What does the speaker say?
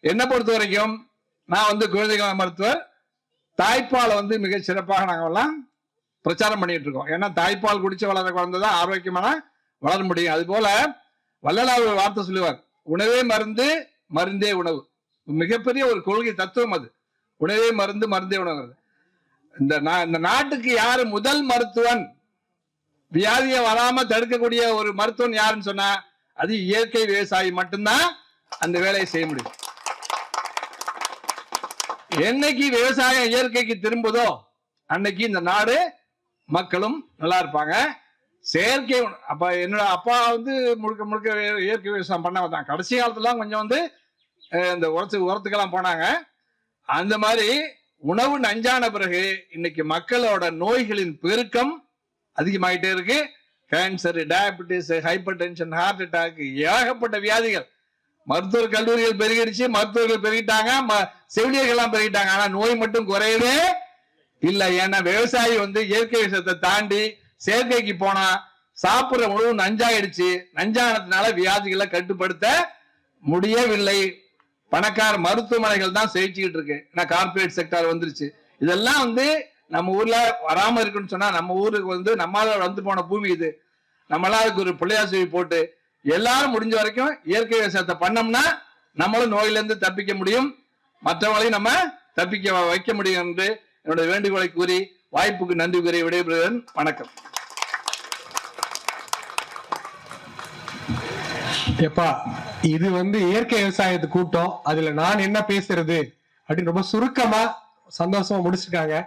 என்னை பொறுத்த வரைக்கும் நான் வந்து குழந்தைகள் மருத்துவர். தாய்ப்பாலை வந்து மிக சிறப்பாக நாங்கள் எல்லாம் பிரச்சாரம் பண்ணிட்டு இருக்கோம். ஏன்னா தாய்ப்பால் குடிச்சு வளர குழந்தை தான் ஆரோக்கியமான வளர முடியும். அது போல வள்ளலார் ஒரு வார்த்தை சொல்லுவார் உணவே மருந்து மருந்தே உணவு. மிகப்பெரிய ஒரு கொள்கை தத்துவம் அது. உணவே மருந்து மருந்தே உணவு இந்த நா- இந்த நாட்டுக்கு யாரு முதல் மருத்துவன்? வியாதியை வராம தடுக்கக்கூடிய ஒரு மருத்துவன் யாருன்னு சொன்னா அது இயற்கை விவசாயி மட்டும்தான் அந்த வேலையை செய்ய முடியும். என்னைக்கு விவசாயம் இயற்கைக்கு திரும்புதோ அன்னைக்கு இந்த நாடு மக்களும் நல்லா இருப்பாங்க. செயற்கை அப்ப என்னோட அப்பா வந்து முழுக்க முழுக்க இயற்கை விவசாயம் பண்ணவங்க தான் கடைசி காலத்துல கொஞ்சம் வந்து இந்த உரத்து உரத்துக்கெல்லாம் போனாங்க. அந்த மாதிரி உணவு நஞ்சான பிறகு இன்னைக்கு மக்களோட நோய்களின் பெருக்கம் அதிகமாயிட்டே இருக்கு. Cancer diabetes hypertension heart attack ஏகப்பட்ட வியாதிகள். மருத்துவர் கல்லூரிகள் பெருகிடுச்சு மருத்துவர்கள் பெருகிட்டாங்க ம- செவிலியர்கள்லாம் பெருகிட்டாங்க. ஆனா நோய் மட்டும் குறையவே இல்ல. ஏன்னா விவசாயி வந்து இயற்கை விஷயத்தை தாண்டி செயற்கைக்கு போனா சாப்பிடுற உணவு நஞ்சாயிடுச்சு. நஞ்சானதுனால வியாதிகளை கட்டுப்படுத்த முடியவில்லை. பணக்கார மருத்துவமனைகள் தான் செழிச்சுக்கிட்டு இருக்கு. ஏன்னா கார்பரேட் செக்டார் வந்துருச்சு. இதெல்லாம் வந்து நம்ம ஊர்ல வராம இருக்குன்னு சொன்னா நம்ம ஊருக்கு வந்து நம்மளால வந்து போன பூமி இது. நம்மளால அதுக்கு ஒரு பிள்ளையாசுவி போட்டு எல்லாரும் முடிஞ்ச வரைக்கும் இயற்கை விவசாயத்தை பண்ணோம்னா நம்மளும் நோயில இருந்து தப்பிக்க முடியும். மற்றவங்களையும் நம்ம தப்பிக்க வைக்க முடியும் என்று என்னுடைய வேண்டுகோளை கூறி வாய்ப்புக்கு நன்றி கூறி விடைபெறுகிறேன். வணக்கம். எப்பா இது வந்து இயற்கை விவசாயத்து கூட்டம். அதுல நான் என்ன பேசுறது அப்படின்னு ரொம்ப சுருக்கமா சந்தோஷமா முடிச்சிருக்காங்க.